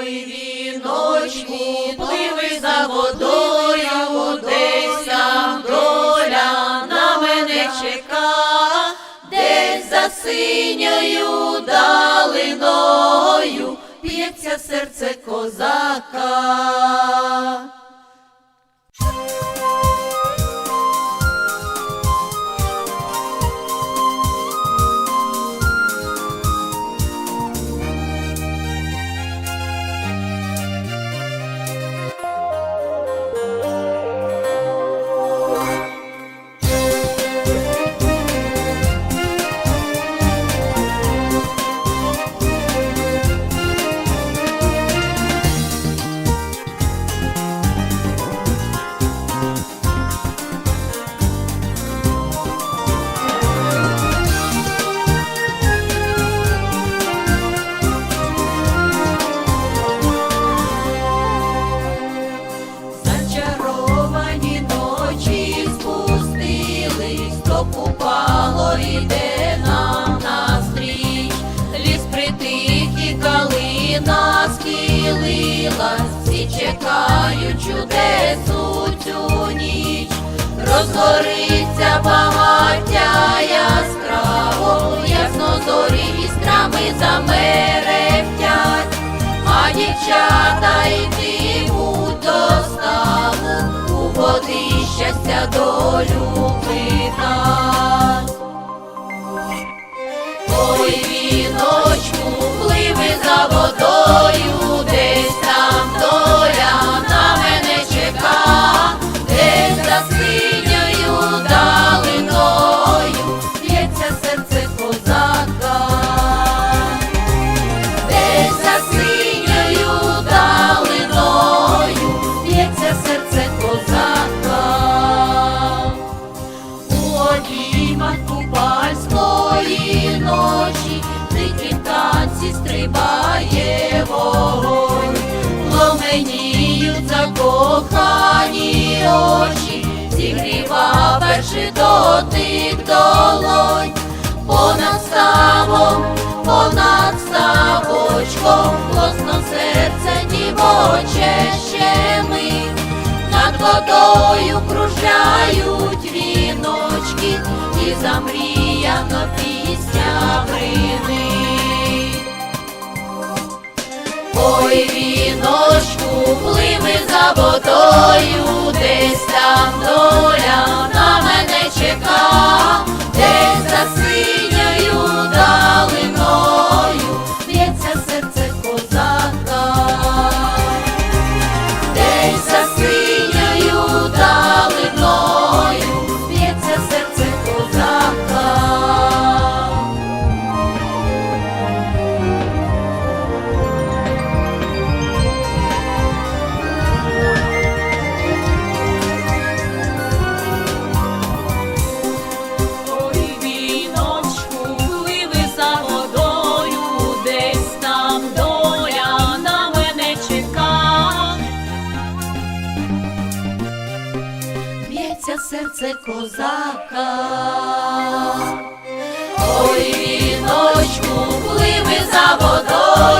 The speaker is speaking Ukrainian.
Ой, віночку, пливи за водою, десь там доля на мене чека, десь за синьою далиною п'ється серце козака. Чудесу цю ніч, розгориться багаття яскраво, ясно зорі вістрами замерехтять, а дівчата йтимуть до ставу, у води щастя долю питать. Ой, віночку, пливи за водою, обіймах купальської ночі. Дикі танці стрибає вогонь, Пломеніють закохані очі, зігріва перший дотик долонь, понад ставом, понад ставочком, голосно серце дівоче щемить. Над водою кружляють віночки, і замріяно пісня бринить. Ой, віночку, пливи за водою, десь там доля б'ється серце козака. Ой, віночку, пливи за водою,